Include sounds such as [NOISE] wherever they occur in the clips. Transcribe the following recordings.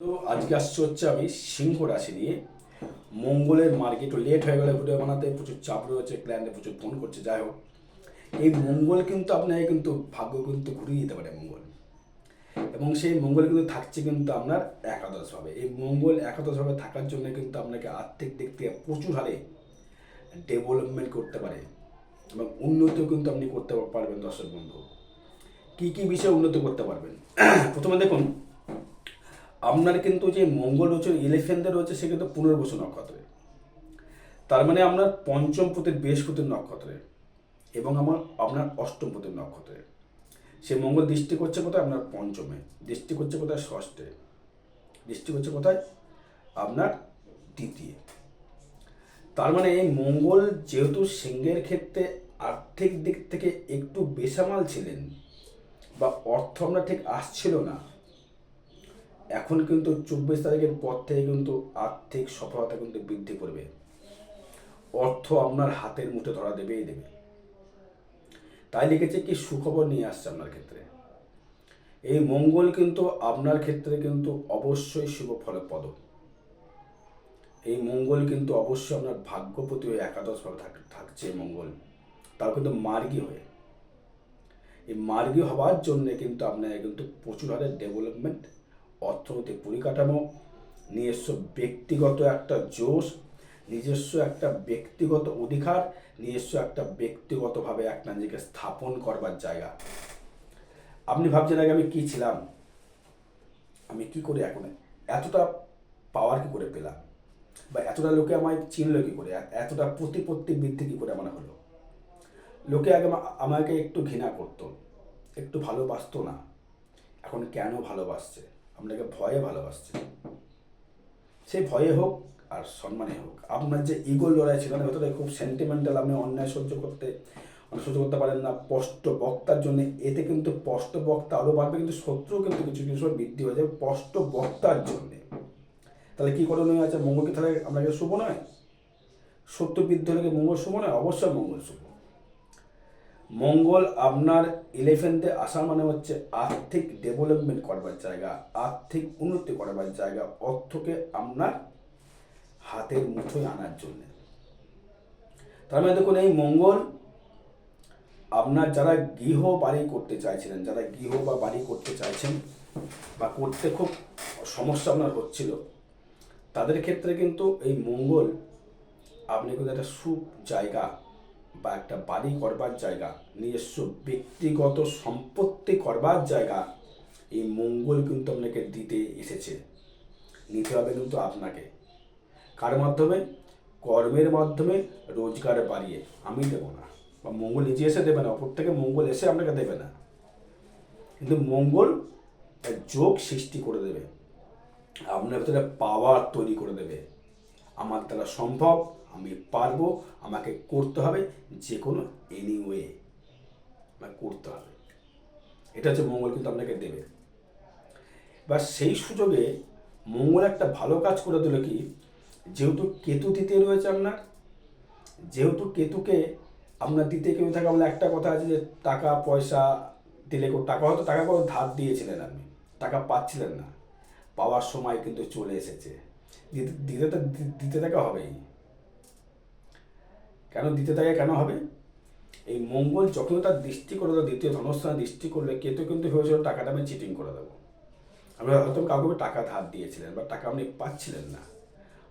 তো আজকে আসছে হচ্ছে আমি সিংহ রাশি নিয়ে। মঙ্গলের মার্কেট লেট হয়ে গেলে ভিডিও বানাতে, প্রচুর চাপ রয়েছে ক্লায়েন্টে প্রচুর ফোন করছে, যাই হোক। এই মঙ্গল কিন্তু আপনাকে কিন্তু ভাগ্য কিন্তু ঘুরিয়ে দিতে পারে মঙ্গল। এবং সেই মঙ্গল কিন্তু থাকছে কিন্তু আপনার একাদশভাবে। এই মঙ্গল একাদশভাবে থাকার জন্য কিন্তু আপনাকে আর্থিক দিক থেকে প্রচুর হারে ডেভেলপমেন্ট করতে পারে। এবং উন্নতিও কিন্তু আপনি করতে পারবেন, দর্শক বন্ধু। কী কী বিষয়ে উন্নতি করতে পারবেন? [CLEARS THROAT] প্রথমে দেখুন আপনার কিন্তু যে মঙ্গল রয়েছে ইলেফেন্টে রয়েছে, সে কিন্তু পুনর্বসু নক্ষত্রে। তার মানে আপনার পঞ্চম পতির বৃহস্পতির নক্ষত্রে এবং আমার, আপনার অষ্টম পতির নক্ষত্রে। সে মঙ্গল দৃষ্টি করছে কোথায়? আপনার পঞ্চমে। দৃষ্টি করছে কোথায়? ষষ্ঠে। দৃষ্টি করছে কোথায়? আপনার দ্বিতীয়। তার মানে এই মঙ্গল যেহেতু সিংহের ক্ষেত্রে আর্থিক দিক থেকে একটু বেসামাল ছিলেন বা অর্থ আপনার ঠিক আসছিল না এখন কিন্তু চব্বিশ তারিখের পর থেকে কিন্তু আর্থিক সফলতা কিন্তু বৃদ্ধি করবে। অর্থ আপনার হাতের মুঠে ধরা দেবেই দেবে। তাই লিখেছে কি, সুখবর নিয়ে আসছে আপনার ক্ষেত্রে। এই মঙ্গল কিন্তু আপনার ক্ষেত্রে কিন্তু অবশ্যই শুভ ফলে পদ। এই মঙ্গল কিন্তু অবশ্যই আপনার ভাগ্যপতি হয়ে একাদশ ভাবে থাকছে মঙ্গল। তাও কিন্তু মার্গী হয়ে। এই মার্গী হওয়ার জন্যে কিন্তু আপনার কিন্তু প্রচুর হারে ডেভেলপমেন্ট অর্থনৈতিক পরিকাঠামো, নিজস্ব ব্যক্তিগত একটা জোশ, নিজস্ব একটা ব্যক্তিগত অধিকার, নিজস্ব একটা ব্যক্তিগতভাবে একটা নিজেকে স্থাপন করবার জায়গা। আপনি ভাবছেন আগে আমি কি ছিলাম? আমি কি করে এখন? এতটা পাওয়ার কি করে পেলাম? বা এতটা লোকে আমায় চিনলো কি করে? এতটা প্রতিপত্তি বৃদ্ধি কি করে আমার হলো? লোকে আগে আমা- আমাকে একটু ঘৃণা করতো, একটু ভালোবাসতো না। এখন কেন ভালোবাসছে? আপনাকে ভয়ে ভালোবাসছে। সেই ভয়ে হোক আর সম্মানে হোক। আপনার যে ইগোল লড়াই ছিল না ভেতরে খুব সেন্টিমেন্টাল আপনি অন্যায় সহ্য করতে অনেক সহ্য করতে পারেন না। স্পষ্ট বক্তার জন্য এতে কিন্তু স্পষ্ট বক্তা আরও বাড়বে, কিন্তু শত্রু কিন্তু কিছু কিছু সময় বৃদ্ধি হয়ে যাবে স্পষ্ট বক্তার জন্যে। তাহলে কী করণীয় আছে? মঙ্গলকে তাহলে আপনাকে শুভ নয়? সত্য বৃদ্ধি হলে মঙ্গল শুভ নয়? অবশ্যই মঙ্গল শুভ। মঙ্গল আপনার ইলেভেন্থে আসা মানে হচ্ছে আর্থিক ডেভেলপমেন্ট করবার জায়গা, আর্থিক উন্নতি করবার জায়গা, অর্থকে আপনার হাতের মুঠোয় আনার জন্য। তার মানে দেখুন, এই মঙ্গল আপনার যারা গৃহ বাড়ি করতে চাইছিলেন, যারা গৃহ বা বাড়ি করতে চাইছেন বা করতে খুব সমস্যা আপনার হচ্ছিল, তাদের ক্ষেত্রে কিন্তু এই মঙ্গল আপনি কিন্তু একটা সুখ জায়গা বা একটা বাড়ি করবার জায়গা, নিজস্ব ব্যক্তিগত সম্পত্তি করবার জায়গা, এই মঙ্গল কিন্তু আপনাকে দিতে এসেছে। নিতে হবে কিন্তু আপনাকে। কার মাধ্যমে? কর্মের মাধ্যমে রোজগার বাড়িয়ে। আমি দেবো না। বা মঙ্গল নিজে এসে দেবে না অপর থেকে মঙ্গল এসে আপনাকে দেবে না। কিন্তু মঙ্গল যোগ সৃষ্টি করে দেবে। আপনার ভিতরে পাওয়ার তৈরি করে দেবে। আমার দ্বারা সম্ভব আমি পারব, আমাকে করতে হবে যে কোনো এনিওয়ে আমাকে করতে হবে। এটা হচ্ছে মঙ্গল কিন্তু আপনাকে দেবে। বা সেই সুযোগে মঙ্গল একটা ভালো কাজ করে দিল কি, যেহেতু কেতু দ্বিতীয় রয়েছে আপনার, যেহেতু কেতুকে আপনার দিতে কেউ থাকে আপনার একটা কথা আছে যে টাকা, পয়সা দিলে কেউ, টাকা হয়তো টাকা করে ধার দিয়েছিলেন আপনি, টাকা পাচ্ছিলেন না। পাওয়ার সময় কিন্তু চলে এসেছে। দিতে দিতে তো, দিতে থাকা হবেই। কেন দিতে থাকে, কেন হবে? এই মঙ্গল যখন তার দৃষ্টি করে দেবো, দ্বিতীয় ধনস্থানে দৃষ্টি করলে কেতু কিন্তু ভেবেছিল টাকাটা আমি চিটিং করে দেবো। আপনি হয়তো কাউকে টাকা ধার দিয়েছিলেন বা টাকা আপনি পাচ্ছিলেন না।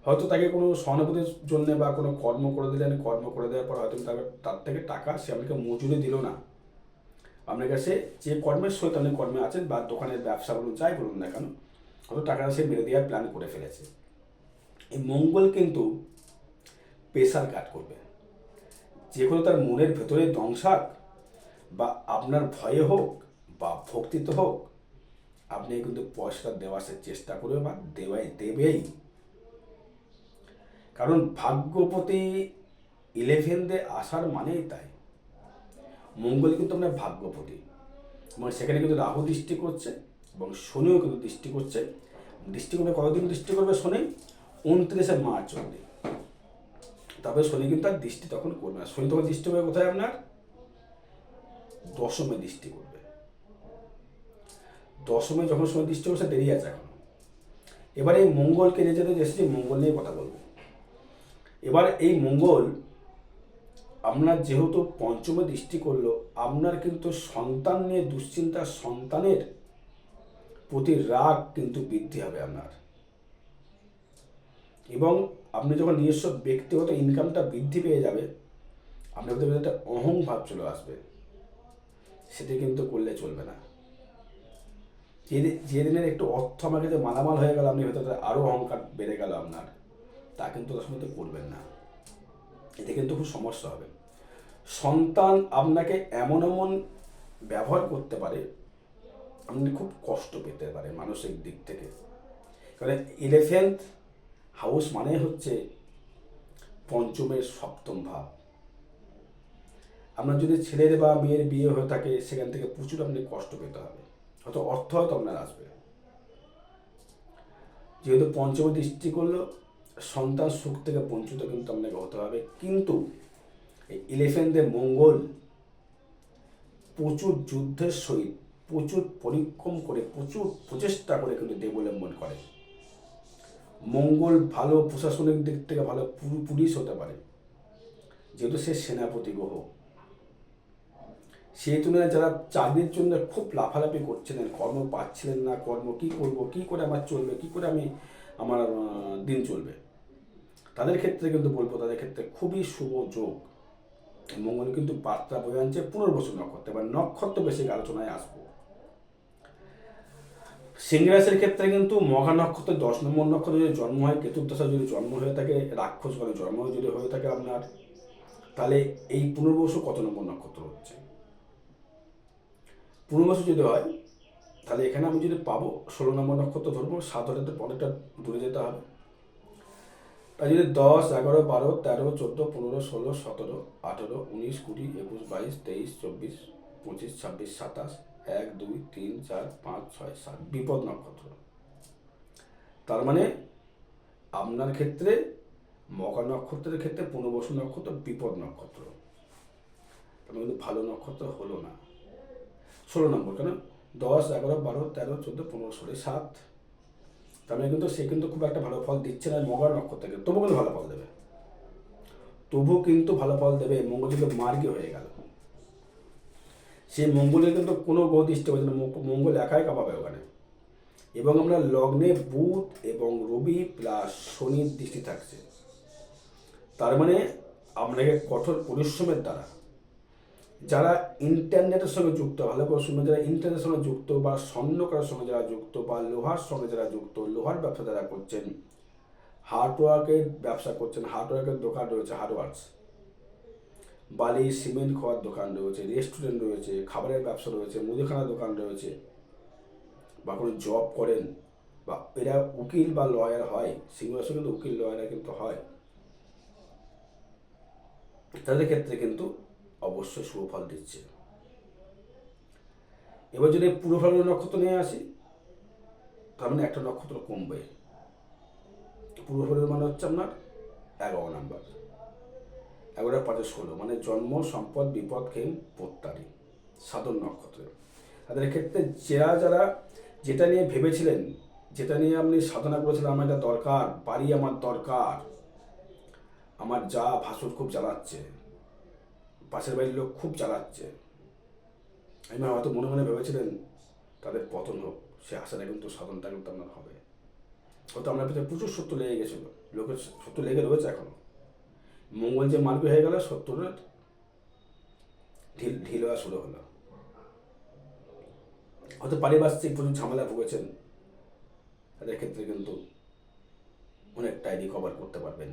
হয়তো তাকে কোনো সহানুভূতির জন্য বা কোনো কর্ম করে দিলেন, কর্ম করে দেওয়ার পর হয়তো তাকে, তার থেকে টাকা সে আপনাকে মজুরি দিল না। আপনার কাছে যে কর্মের সহিত আপনি কর্মে আছেন বা দোকানের ব্যবসা বলুন, যাই বলুন না কেন, হয়তো টাকাটা সে মেরে দেওয়ার প্ল্যান করে ফেলেছে। এই মঙ্গল কিন্তু প্রেশার কাট করবে। যে কোনো তার মনের ভেতরে দংশাক বা আপনার ভয়ে হোক বা ভক্তিতে হোক, আপনি কিন্তু পয়সাটা দেওয়ার চেষ্টা করবে বা দেওয়াই দেবেই। কারণ ভাগ্যপতি ইলেভেনতে আসার মানেই তাই। মঙ্গল কিন্তু আপনার ভাগ্যপতি। এবং সেখানে কিন্তু রাহু দৃষ্টি করছে এবং শনিও কিন্তু দৃষ্টি করছে। দৃষ্টি করবে কতদিন? দৃষ্টি করবে শনি, উনত্রিশে মার্চ অব্দি তবে শনি কিন্তু আর দৃষ্টি তখন করবে না। শনি তখন দৃষ্টি হবে কোথায় আপনার? দশমে দৃষ্টি করবে। দশমে যখন শনি দৃষ্টি করবে, সে দেরি আছে এখন। এবার এই মঙ্গলকে নিয়ে যেতে এসেছি, মঙ্গল নিয়ে কথা বলব। এবার এই মঙ্গল আপনার যেহেতু পঞ্চমে দৃষ্টি করল, আপনার কিন্তু সন্তান নিয়ে দুশ্চিন্তা, সন্তানের প্রতি রাগ কিন্তু বৃদ্ধি হবে আপনার। এবং আপনি যখন নিজস্ব ব্যক্তিগত ইনকামটা বৃদ্ধি পেয়ে যাবে, আপনার ভিতরে একটা অহং ভাব চলে আসবে। সেটি কিন্তু করলে চলবে না। যে যে দিনের একটু অর্থ আমার কাছে মালামাল হয়ে গেল, আপনি ভেতরে আরও অহংকার বেড়ে গেল আপনার। তা কিন্তু তার মধ্যে করবেন না। এতে কিন্তু খুব সমস্যা হবে। সন্তান আপনাকে এমন এমন ব্যবহার করতে পারে, আপনি খুব কষ্ট পেতে পারে মানসিক দিক থেকে। কারণ ইলেভেন্থ হাউস মানে হচ্ছে পঞ্চমের সপ্তম ভাব। আপনার যদি ছেলের বা মেয়ের বিয়ে হয়ে থাকে, সেখান থেকে প্রচুর আপনি কষ্ট পেতে হবে। হয়তো অর্থ হয়তো আপনার আসবে। যেহেতু পঞ্চম দৃষ্টি করল, সন্তান সুখ থেকে বঞ্চিত কিন্তু আপনাকে হতে হবে। কিন্তু এই ইলেভেন্থে মঙ্গল প্রচুর যুদ্ধের সহিত, প্রচুর পরিক্রম করে, প্রচুর প্রচেষ্টা করে কিন্তু দেবলম্বন করে। মঙ্গল ভালো প্রশাসনিক দিক থেকে ভালো পুলিশ হতে পারে। যেহেতু সে সেনাপতি গ্রহ। সেই তুলনায় যারা চাকরির জন্য খুব লাফালাফি করছিলেন, কর্ম পাচ্ছিলেন না, কর্ম কি করব, কি করে আমার চলবে, কি করে আমি আমার দিন চলবে। তাদের ক্ষেত্রে কিন্তু বলব, তাদের ক্ষেত্রে খুবই শুভ যোগ। মঙ্গল কিন্তু বার্তা বয়ে আনছে, পুনর্বসু নক্ষত্র, এবার নক্ষত্র বেশি আলোচনায় আসব। সিংহরাশির ক্ষেত্রে কিন্তু মহা নক্ষত্র, দশ নম্বর নক্ষত্র যদি জন্ম হয় কেতুর্দশা যদি জন্ম হয়ে থাকে, রাক্ষস করে জন্ম যদি হয়ে থাকে আপনার, তাহলে এই পুনর্বসু কত নম্বর নক্ষত্র হচ্ছে? পুনর্বসু যদি হয়, তাহলে এখানে আমি যদি পাবো, ষোলো নম্বর নক্ষত্র ধরবো, সাত হলে অনেকটা দূরে যেতে হবে। তাই যদি দশ, এগারো, বারো, তেরো, চোদ্দ, পনেরো, ষোলো, সতেরো, আঠেরো, উনিশ, কুড়ি, একুশ, বাইশ, তেইশ, চব্বিশ, পঁচিশ, ছাব্বিশ, সাতাশ এক, দুই, তিন, চার, পাঁচ, ছয়, সাত, বিপদ নক্ষত্র। তার মানে আপনার ক্ষেত্রে মকর নক্ষত্রের ক্ষেত্রে পুনর্বসু নক্ষত্র, বিপদ নক্ষত্র। তার মানে কিন্তু ভালো নক্ষত্র হলো না। ষোলো নম্বর, কেন? দশ, এগারো, বারো, তেরো, চোদ্দ, পনেরো, ষোলো, সাত। তার মানে কিন্তু সে কিন্তু খুব একটা ভালো ফল দিচ্ছে না মকর নক্ষত্র থেকে তবু কিন্তু ভালো ফল দেবে। তবু কিন্তু ভালো ফল দেবে। মঙ্গল কিন্তু মার্গী হয়ে গেল। সেই মঙ্গলের কিন্তু কোনো গ্রহ দৃষ্টি পাচ্ছে না। মঙ্গল একাই কাঁপাবে ওখানে। এবং আমরা লগ্নে বুধ এবং রবি প্লাস শনির দৃষ্টি থাকছে। তার মানে আপনাকে কঠোর পরিশ্রমের দ্বারা, যারা ইন্টারনেটের সঙ্গে যুক্ত, ভালো করে শুনবেন যারা ইন্টারনেটের সঙ্গে যুক্ত বা স্বর্ণকারের সঙ্গে যারা যুক্ত বা লোহার সঙ্গে যারা যুক্ত, লোহার ব্যবসা যারা করছেন, হার্ডওয়ার্কের ব্যবসা করছেন, হার্ডওয়ার্কের দোকান রয়েছে, হার্ডওয়ার্কস। বালি, সিমেন্ট খাওয়ার দোকান রয়েছে রেস্টুরেন্ট রয়েছে, খাবারের ব্যবসা রয়েছে, মুদিখানার দোকান রয়েছে। বা কোনো জব করেন, বা এরা উকিল বা লয়ার হয় সিংহাসন কিন্তু উকিল লয়াররা কিন্তু হয়। তাদের ক্ষেত্রে কিন্তু অবশ্যই শুভ ফল দিচ্ছে। এবার যদি পুরো ফল নক্ষত্র নিয়ে আসি, তার মানে একটা নক্ষত্র কমবে। পুরো ফলের মানে হচ্ছে আপনার এগারো নাম্বার এগারো পাঁচে ষোলো মানে জন্ম, সম্পদ, বিপদ খেম প্রত্যারি, সাধন নক্ষত্র। তাদের ক্ষেত্রে যারা যারা যেটা নিয়ে ভেবেছিলেন, যেটা নিয়ে আপনি সাধনা করেছিলেন, আমার এটা দরকার, বাড়ি আমার দরকার, আমার যা ভাসুর খুব জ্বালাচ্ছে, পাশের বাড়ির লোক খুব জ্বালাচ্ছে, আমি হয়তো মনে মনে ভেবেছিলেন তাদের পতন হোক, সে আশাটা কিন্তু সাধনটা কিন্তু আপনার হবে। হয়তো আপনার ভিতরে প্রচুর সত্য লেগে গেছিল, লোকের সত্য লেগে রয়েছে এখনও। মঙ্গল যে মার্গ হয়ে গেল, সত্তরের ঢিল ঢিল হওয়া শুরু হলো। হয়তো পারিপার্শ্বিক প্রচুর ঝামেলা ভুগেছেন। তাদের ক্ষেত্রে কিন্তু অনেকটাই রিকভার করতে পারবেন।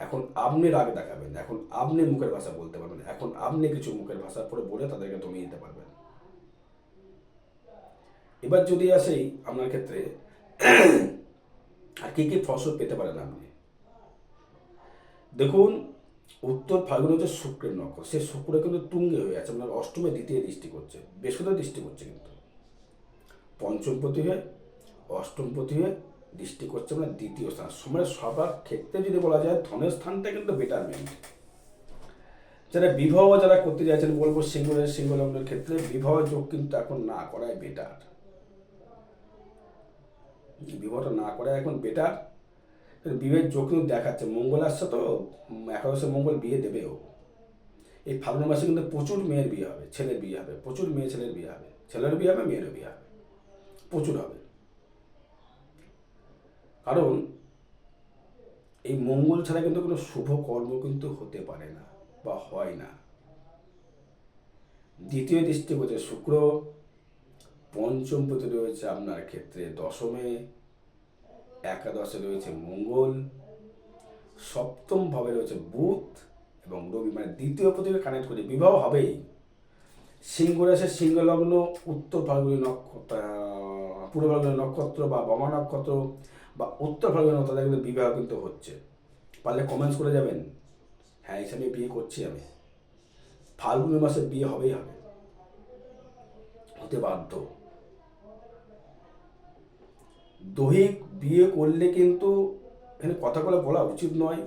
এখন আপনি রাগ দেখাবেন, এখন আপনি মুখের ভাষা বলতে পারবেন, এখন আপনি কিছু মুখের ভাষা পরে বলে তাদেরকে দমিয়ে দিতে পারবেন। এবার যদি আসি আপনার ক্ষেত্রে আর কি কি ফসল পেতে পারেন আপনি? দেখুন, উত্তর ফাল্গুন হচ্ছে শুক্রের নক্ষত্র। সে শুক্র কিন্তু তুঙ্গে হয়ে আছে আপনার অষ্টমে দ্বিতীয় দৃষ্টি করছে বৃহস্পতিও দৃষ্টি করছে কিন্তু। পঞ্চমপতি হয়ে, অষ্টমপতি হয়ে দৃষ্টি করছে মানে দ্বিতীয় স্থান। সময় সবার ক্ষেত্রে যদি বলা যায়, ধনের স্থানটা কিন্তু বেটারমেন্ট যারা বিবাহ যারা করতে চাইছেন বলব সিঙ্গলের সিঙ্গলমের ক্ষেত্রে বিবাহ যোগ কিন্তু এখন না করাই বেটার বিবাহটা না করাই এখন বেটার বিয়ের যোগ কিন্তু দেখাচ্ছে, মঙ্গল আসছে তো একাদশে মঙ্গল বিয়ে দেবেও। এই ফাল্গুন মাসে কিন্তু প্রচুর মেয়ের বিয়ে হবে, ছেলের বিয়ে হবে, প্রচুর মেয়ে ছেলের বিয়ে হবে। ছেলের বিয়ে হবে, মেয়েরও বিয়ে হবে। প্রচুর হবে। কারণ, এই মঙ্গল ছাড়া কিন্তু কোনো শুভ কর্ম কিন্তু হতে পারে না বা হয় না। দ্বিতীয় দৃষ্টি হচ্ছে শুক্র, পঞ্চম পতি রয়েছে আপনার ক্ষেত্রে দশমে একাদশে রয়েছে মঙ্গল, সপ্তম ভাবে রয়েছে বুধ এবং রবি মানে দ্বিতীয় পতিকে কানেক্ট করে বিবাহ হবেই সিংহ রাশি সিংহলগ্ন উত্তর ফাল্গুনি নক্ষত্র পূর্ব ফাল্গুনি নক্ষত্র বা বমা নক্ষত্র বা উত্তর ফাল্গুনি নক্ষত্র কিন্তু বিবাহ কিন্তু হচ্ছে। পারলে কমেন্টস করে যাবেন। হ্যাঁ সময় বিয়ে করছি আমি। ফাল্গুনি মাসে বিয়ে হবেই হবে। হতে বাধ্য। দৈহিক বিয়ে করলে কিন্তু এখানে কথাগুলো বলা উচিত নয়।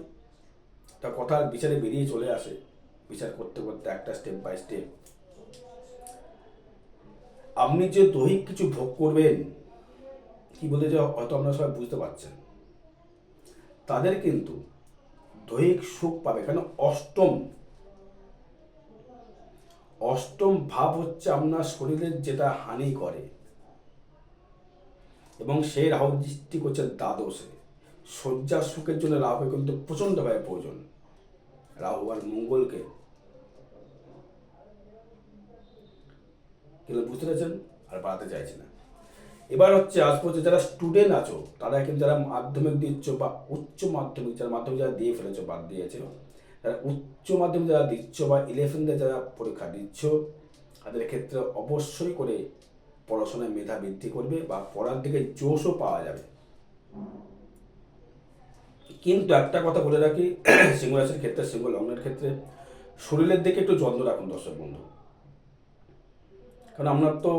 তা কথার বিচারে বেরিয়ে চলে আসে। বিচার করতে করতে একটা স্টেপ বাই স্টেপ আপনি যে দৈহিক কিছু ভোগ করবেন, কি বলতে যে হয়তো আপনারা সবাই বুঝতে পারছেন। তাদের কিন্তু দৈহিক সুখ পাবে। কেন? অষ্টম। অষ্টম ভাব হচ্ছে আপনার শরীরের যেটা হানি করে। এবং সেই রাহু দৃষ্টি করছে দ্বাদশে। শয্যার সুখের জন্য রাহু কিন্তু প্রচণ্ডভাবে প্রয়োজন। রাহু আর মঙ্গলকে কিন্তু বুঝতে পেরেছেন আর বাড়াতে চাইছি না। এবার হচ্ছে আসব যে যারা স্টুডেন্ট আছো, তারা কিন্তু যারা মাধ্যমিক দিচ্ছ বা উচ্চ মাধ্যমিক, যারা মাধ্যমিক যারা দিয়ে ফেলেছো, বাদ দিয়েছে যারা উচ্চ মাধ্যমিক যারা দিচ্ছ বা ইলেভেন্থে যারা পরীক্ষা দিচ্ছ, তাদের ক্ষেত্রে অবশ্যই করে পড়াশোনায় মেধা বৃদ্ধি করবে বা পড়ার দিকে জোশও পাওয়া যাবে। কিন্তু একটা কথা বলে রাখি, [CLEARS THROAT] সিংহ রাশির ক্ষেত্রে, সিংহ লগ্নের ক্ষেত্রে শরীরের দিকে একটু যত্ন রাখুন দর্শক বন্ধু। কারণ আপনার তো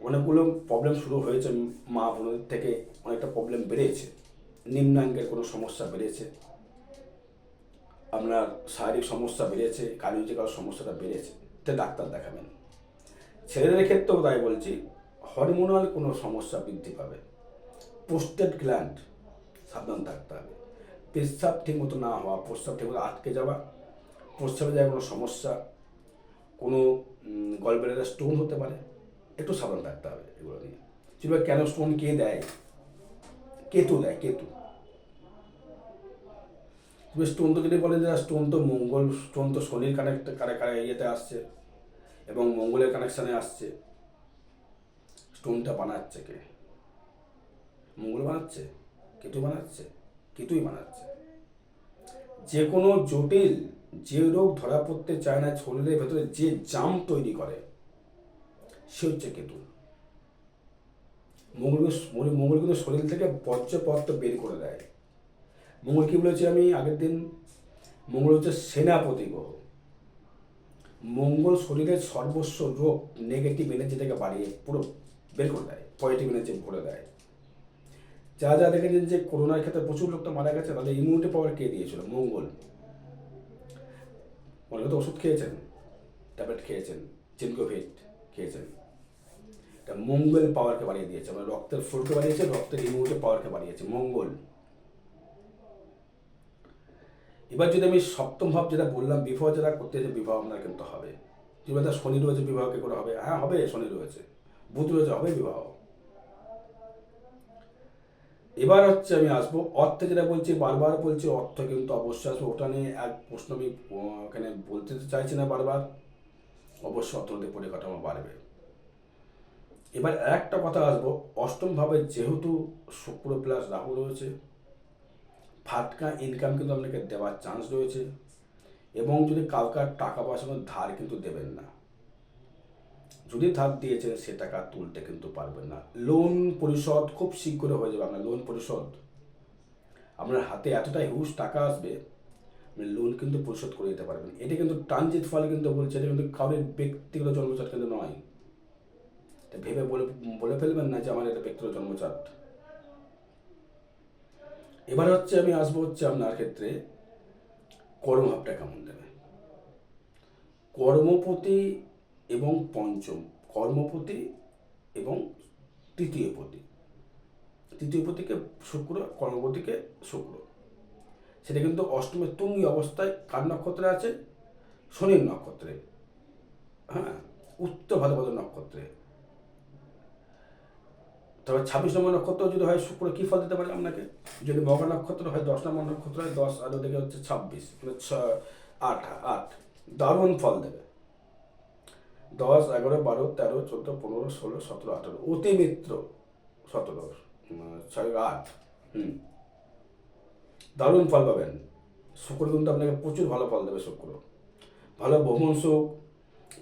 অনেকগুলো প্রবলেম শুরু হয়েছে, মা বোনদের থেকে অনেকটা প্রবলেম বেড়েছে, নিম্নাঙ্গের কোনো সমস্যা বেড়েছে আপনার শারীরিক সমস্যা বেড়েছে কার্ডিওলজিক্যাল সমস্যাটা বেড়েছে তে ডাক্তার দেখাবেন। ছেলেদের ক্ষেত্রেও তাই বলছি হরমোনাল কোনো সমস্যা বৃদ্ধি পাবে। পোস্টেড গ্ল্যান্ড সাবধান থাকতে হবে। পেশাব ঠিকমতো না হওয়া, প্রস্রাব ঠিকমতো আটকে যাওয়া প্রস্রাবে যায় কোনো সমস্যা, কোনো গলব্লেডার স্টোন হতে পারে, একটু সাবধান থাকতে হবে এগুলো নিয়ে। যদি কেন স্টোন কে দেয়? কেতু দেয়, কেতু। স্টোন তো যদি বলে যে স্টোন তো মঙ্গল স্টোন তো শনির কানেক্ট কারে কারে ইয়েতে আসছে এবং মঙ্গলের কানেকশানে আসছে। স্টোনটা বানাচ্ছে কে? মঙ্গল বানাচ্ছে? কেতু বানাচ্ছে? কেতুই বানাচ্ছে। যে কোনো জটিল যে রোগ ধরা পড়তে চায় না, শরীরের ভেতরে যে জাম তৈরি করে, সে হচ্ছে কেতু। মঙ্গল মঙ্গল কিন্তু শরীর থেকে বর্জ্য পদার্থ বের করে দেয়। মঙ্গল কি বলেছি আমি আগের দিন? মঙ্গল হচ্ছে সেনাপতি গ্রহ। মঙ্গল শরীরের সর্বস্ব রোগ নেগেটিভ এনার্জিটাকে বাড়িয়ে পুরো বের করে দেয় পজিটিভ এনার্জি ভরে দেয়। যা যা দেখেছেন যে করোনার ক্ষেত্রে প্রচুর লোকটা মারা গেছে তাহলে ইমিউনিটি পাওয়ার কে দিয়েছিল? মঙ্গল। অনেকে তো ওষুধ খেয়েছেন ট্যাবলেট খেয়েছেন চিনকোভিট খেয়েছেন। এটা মঙ্গল পাওয়ারকে বাড়িয়ে দিয়েছে মানে রক্তের ফ্লোকে বাড়িয়েছে, রক্তের ইমিউনিটি পাওয়ারকে বাড়িয়েছে, মঙ্গল। এবার যদি আমি সপ্তম ভাব যেটা বললাম, বিবাহ যেটা করতে বিবাহ আপনার কিন্তু হবে। তার শনি রয়েছে, বিবাহকে করে হবে। হ্যাঁ হবে, শনি রয়েছে। বুধ রয়েছে হবে বিবাহ এবার হচ্ছে আমি আসব অর্থে যেটা বলছি, বারবার বলছি অর্থ কিন্তু অবশ্যই আসব। ওটা নিয়ে এক প্রশ্ন আমি এখানে বলতে তো চাইছি না বারবার। অবশ্যই অর্থনৈতিক পরিকাঠামো বাড়বে। এবার একটা কথা আসব, অষ্টম ভাবে যেহেতু শুক্র প্লাস রাহু রয়েছে, ফাটকা ইনকাম কিন্তু আপনাকে দেওয়ার চান্স রয়েছে এবং যদি কাউকার টাকা পয়সা ধার কিন্তু দেবেন না। যদি ধার দিয়েছেন, সে টাকা তুলতে কিন্তু পারবেন না। লোন পরিশোধ খুব শীঘ্র হয়ে যাবে। আপনার লোন পরিশোধ আপনার হাতে এতটা হিউজ টাকা আসবে, আপনি লোন কিন্তু পরিশোধ করে দিতে পারবেন। এটা কিন্তু ট্রানজিট ফল কিন্তু বলছে, এটা কিন্তু কারোর ব্যক্তিগত জন্মচাট কিন্তু নয়। এটা ভেবে বলে বলে ফেলবেন না যে আমার এটা ব্যক্তিগত জন্মচাট এবার হচ্ছে আমি আসব হচ্ছে আপনার ক্ষেত্রে কর্মভাবটা কেমন দেবে? কর্মপতি এবং পঞ্চম, কর্মপতি এবং তৃতীয় পতি। তৃতীয় প্রতীকে শুক্র, কর্মপতিকে শুক্র। সেটা কিন্তু অষ্টমের তুঙ্গি অবস্থায় কার নক্ষত্রে আছে? শনির নক্ষত্রে। হ্যাঁ উত্তর ভাদ্রপদ নক্ষত্রে। তবে ছাব্বিশ নম্বর নক্ষত্র যদি হয়, শুক্র কী ফল দিতে পারে আপনাকে? যদি মকর নক্ষত্র হয়, দশ নম্বর নক্ষত্র হয়, দশ, আর ওদিকে হচ্ছে ছাব্বিশ মানে ছ- আট আট। দারুণ ফল দেবে। দশ, এগারো, বারো, তেরো, চোদ্দ, পনেরো, ষোলো, সতেরো, আঠেরো। অতি মিত্র সতেরো ছয়, আট। দারুণ ফল পাবেন। শুক্র কিন্তু আপনাকে প্রচুর ভালো ফল দেবে শুক্র। ভালো ভ্রমণ সুখ,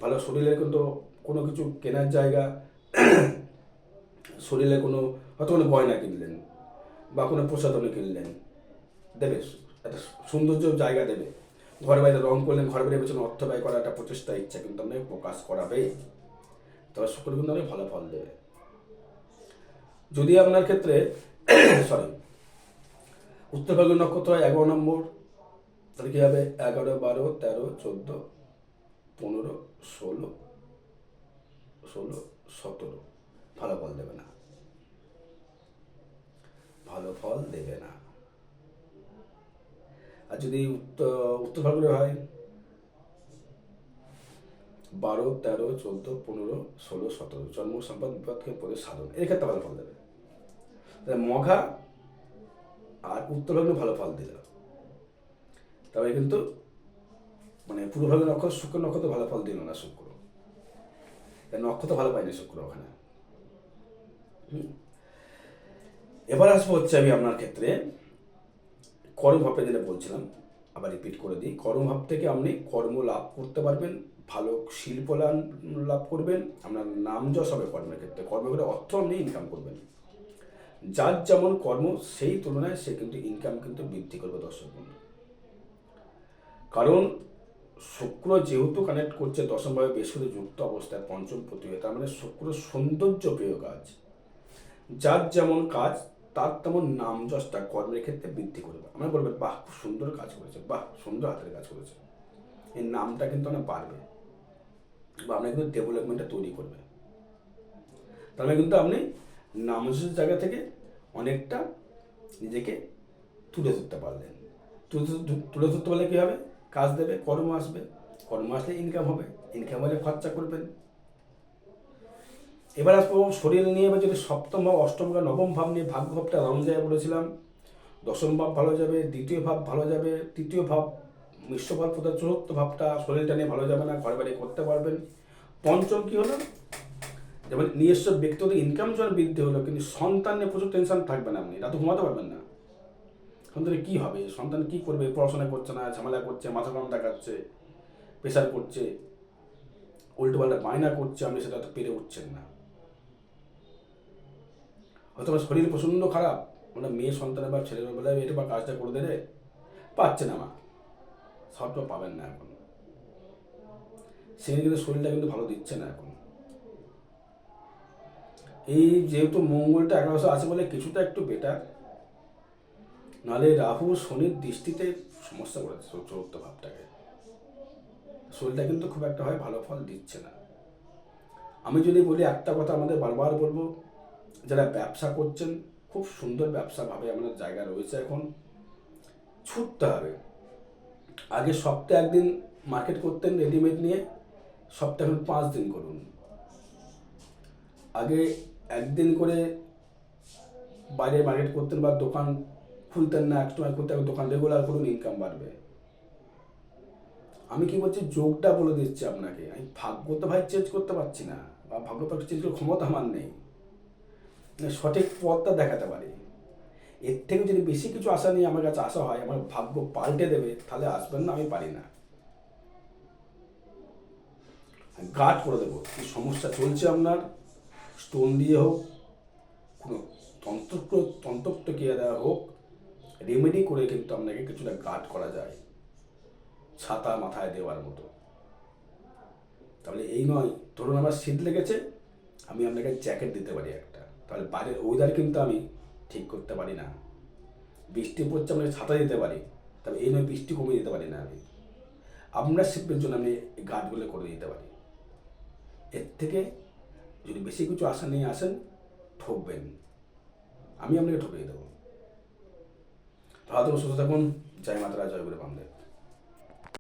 ভালো শরীরের কিন্তু কোনো কিছু কেনার জায়গা, [CLEARS THROAT] শরীরে কোনো হয়তো কোনো গয়না কিনলেন বা কোনো প্রসাধনী কিনলেন। দেবে, একটা সৌন্দর্য জায়গা দেবে। ঘরে বাইরে রং করলেন, ঘর বাইরে পেছনে অর্থ ব্যয় করার একটা প্রচেষ্টা ইচ্ছা, কিন্তু আপনাকে প্রকাশ করাবে। তবে শুক্র কিন্তু অনেক ভালো ফল দেবে। যদি আপনার ক্ষেত্রে সরি উত্তর ফাল্গুন নক্ষত্র হয় এগারো নম্বর, তাহলে কী হবে? এগারো, বারো, তেরো, চোদ্দ, পনেরো, ষোলো ষোলো, সতেরো। ভালো ফল দেবে না। ভালো ফল দেবে না। আর যদি উত্তর ফাল্গুনে হয়, বারো, তেরো, চোদ্দ, পনেরো, ষোলো, সতেরো, জন্ম, সম্পদ বিপদকে পদে সাধন এক্ষেত্রে ভালো ফল দেবে। তাহলে মঘা আর উত্তর ভাগ্নে ভালো ফল দিল। তবে কিন্তু মানে পূর্ব ভাগ্নে নক্ষত্র, শুক্র নক্ষত্র ভালো ফল দিল না শুক্র। নক্ষত্র ভালো পাইনি শুক্র ওখানে। এবার আসব হচ্ছে আমি আপনার ক্ষেত্রে কর্মভাবটা যেটা বলছিলাম, আবার রিপিট করে দিই। কর্মভাব থেকে আপনি কর্ম লাভ করতে পারবেন, ভালো শিল্প লাভ- করবেন, আপনার নাম যশ হবে কর্মের ক্ষেত্রে। কর্ম করে অর্থ আপনি ইনকাম করবেন। যার যেমন কর্ম, সেই তুলনায় সে কিন্তু ইনকাম কিন্তু বৃদ্ধি করবে দর্শক বন্ধু। কারণ শুক্র যেহেতু কানেক্ট করছে দশমভাবে বৃহস্পতি যুক্ত অবস্থায় পঞ্চম প্রতি তার মানে শুক্র সৌন্দর্য প্রিয় কাজ। যার যেমন কাজ তার তেমন নাম যশটা কর্মের ক্ষেত্রে বৃদ্ধি করবে আমরা বলবেন বাহ, খুব সুন্দর কাজ করেছে, বাহ, সুন্দর হাতের কাজ করেছে। এই নামটা কিন্তু অনেক বাড়বে বা আপনার কিন্তু ডেভেলপমেন্টটা তৈরি করবে তাহলে কিন্তু আপনি নামযশের জায়গা থেকে অনেকটা নিজেকে তুলে ধরতে পারলেন। তুলে ধরতে পারলে কী হবে? কাজ দেবে, কর্ম আসবে। কর্ম আসলে ইনকাম হবে। ইনকাম হলে খরচা করবেন। এবার আসব শরীর নিয়ে, এবার যদি সপ্তম ভাব, অষ্টম ভাব, নবম ভাব নিয়ে ভাগ্য ভাবটা রং যায় বলেছিলাম। দশম ভাব ভালো যাবে, দ্বিতীয় ভাব ভালো যাবে, তৃতীয় ভাব মিশ্র ভাব প্রধান চতুর্থ ভাবটা শরীরটা নিয়ে ভালো যাবে না, ঘরে বাড়ি করতে পারবেন। পঞ্চম কি হলো? যেমন নিজস্ব ব্যক্তিগত ইনকাম যখন বৃদ্ধি হলো, কিন্তু সন্তান নিয়ে প্রচুর টেনশন থাকবে না আপনি, রাতে ঘুমাতে পারবেন না। সন্তানের কী হবে? সন্তান কী করবে? পড়াশোনা করছে না, ঝামেলা করছে, মাথা গরম দেখাচ্ছে প্রেশার করছে উল্টো পাল্টা বায়না করছে, আপনি সেটা তো পেরে উঠছেন না। হয়তো আমার শরীর প্রচণ্ড খারাপ মানে মেয়ে সন্তানের বা ছেলের বেলায় এটা বা কাজটা করে দেবে পাচ্ছে না মা। সবটা পাবেন না এখন। সেখানে কিন্তু শরীরটা কিন্তু ভালো দিচ্ছে না এখন। এই যেহেতু মঙ্গলটা এগারোশো আছে বলে কিছুটা একটু বেটার নাহলে রাহু শনির দৃষ্টিতে সমস্যা করেছে চতুর্থ ভাবটাকে। শরীরটা কিন্তু খুব একটা হয় ভালো ফল দিচ্ছে না। আমি যদি বলি একটা কথা আমাদের বারবার বলব যারা ব্যবসা করছেন, খুব সুন্দর ব্যবসা ভাবে আমাদের জায়গা রয়েছে এখন। ছুটতে হবে। আগে সপ্তাহে একদিন মার্কেট করতেন রেডিমেড নিয়ে, সপ্তাহে এখন পাঁচ দিন করুন। আগে একদিন করে বাইরে মার্কেট করতেন বা দোকান খুলতেন না, একটু খুলতে হবে, দোকান রেগুলার করুন ইনকাম বাড়বে। আমি কি বলছি, যোগটা বলে দিচ্ছি আপনাকে। আমি ভাগ্য তো ভাই চেঞ্জ করতে পারছি না, বা ভাগ্য তো চেঞ্জ করার ক্ষমতা আমার নেই। সঠিক পথটা দেখাতে পারি। এর থেকে যদি বেশি কিছু আশা নিয়ে আমার কাছে আসা হয়, আমার ভাগ্য পাল্টে দেবে, তাহলে আসবেন না, আমি পারি না। গার্ড করে দেবো, কি সমস্যা চলছে আপনার? স্টোন দিয়ে হোক, কোনো তন্ত্র তন্ত্রক্রিয়া দেওয়া হোক রেমেডি করে কিন্তু আপনাকে কিছুটা গার্ড করা যায়, ছাতা মাথায় দেওয়ার মতো। তাহলে এই নয়, ধরুন আমার শীত লেগেছে, আমি আপনাকে জ্যাকেট দিতে পারি একটা তাহলে বাইরের ওয়েদার কিন্তু আমি ঠিক করতে পারি না। বৃষ্টি পড়ছে আমি ছাতা দিতে পারি, তবে এই নয় বৃষ্টি কমিয়ে দিতে পারি না আমি। আপনার শিল্পের জন্য আমি গার্ডগুলো করে দিতে পারি। এর থেকে যদি বেশি কিছু আশা নিয়ে আসেন, ঠকবেন। আমি আপনাকে ঠকিয়ে দেবো। ভালো থাকুন, সুস্থ থাকুন। জয় মাতারা, জয় গুরু বামদেব।